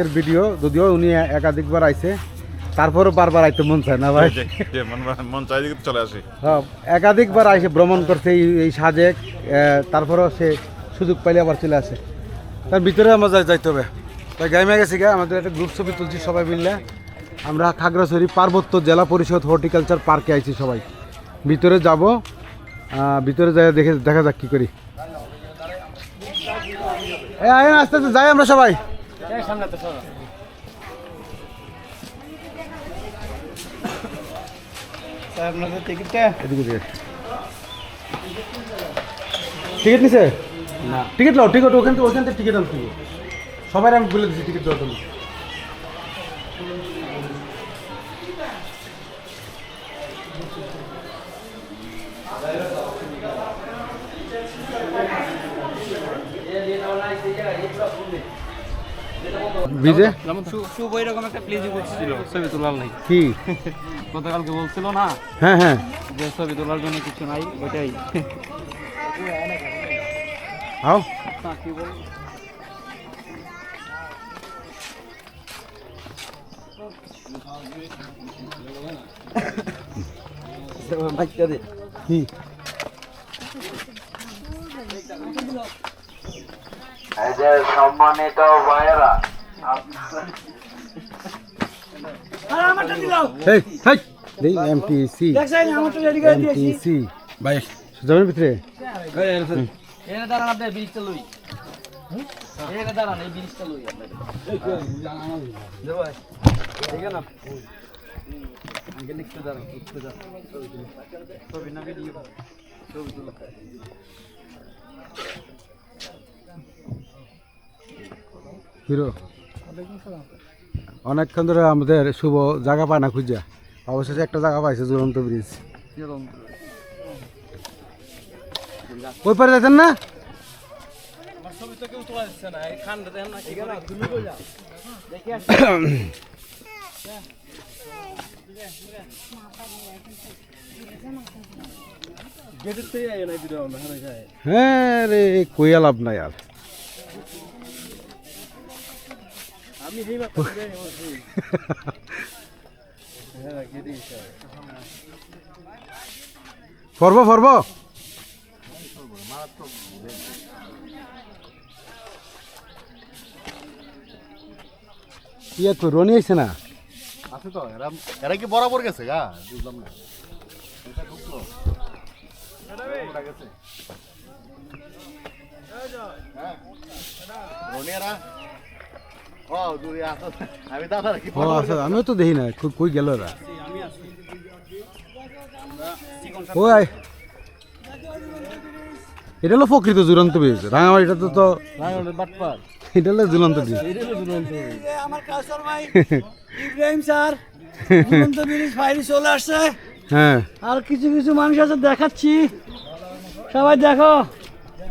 আজকের ভিডিও যদিও উনি একাধিকবার আইছে তারপরও বারবার আইতে মন চায় না ভাই। মন- চাই চলে আসি। হ্যাঁ, একাধিকবার আইসে ভ্রমণ করছে এই সাজেক তারপরেও সে সুযোগ পাইলে আবার চলে আসে। তার ভিতরে আমরা যাই যাইতে হবে। তাই গাইমে গেছি গা আমাদের একটা গ্রুপ ছবি তুলছি সবাই মিললে আমরা খাগড়াছড়ি পার্বত্য জেলা পরিষদ হর্টিকালচার পার্কে আইছি সবাই। ভিতরে যাব আহ, ভিতরে যাই দেখে দেখা যাক কী করি। আস্তে আস্তে যাই আমরা সবাই। এদিকে দিকে টিকিট নিছে? না। টিকিট লাও টিকিট ওখান থেকে ওখান থেকে টিকিট আনতে হবে। সবাই আমি বলে দিচ্ছি টিকিট দেওয়ার জন্য। শুভ এরকম একটা প্লেজ করছিল ছবি তোলার নাই কি? গতকালকে বলছিল না? হ্যাঁ হ্যাঁ। যে ছবি তোলার জন্য কিছু নাই ওইটাই। আও কি বল কি? এই যে সম্মানিত ভাইয়েরা ভিতরে ব্রিজটা হিরো। অনেকক্ষণ ধরে আমাদের শুভ জায়গা পায় না খুঁজা। অবশেষে একটা জায়গা পাইছে ঝুলন্ত ব্রিজ ওই পারে যাচ্ছেন না? হ্যাঁ রে কইয়া লাভ নাই আর। ফরব ফরব। ইয়া তো রনি আইছে না? আছে তো এরা এরা কি বরাবর গেছে গা? বুঝলাম না। রনিয়ারা ও আমিও তো দেখি না কই- গেল এটা হলো প্রকৃত ঝুলন্ত ব্রিজ রাঙামাটিটা তো তো এটা হলো ঝুলন্ত ব্রিজ আমার ভাই, ইব্রাহিম স্যার ব্রিজ ফাইরি চলে আসছে। হ্যাঁ। আর কিছু কিছু মানুষ আছে দেখাচ্ছি। সবাই দেখো।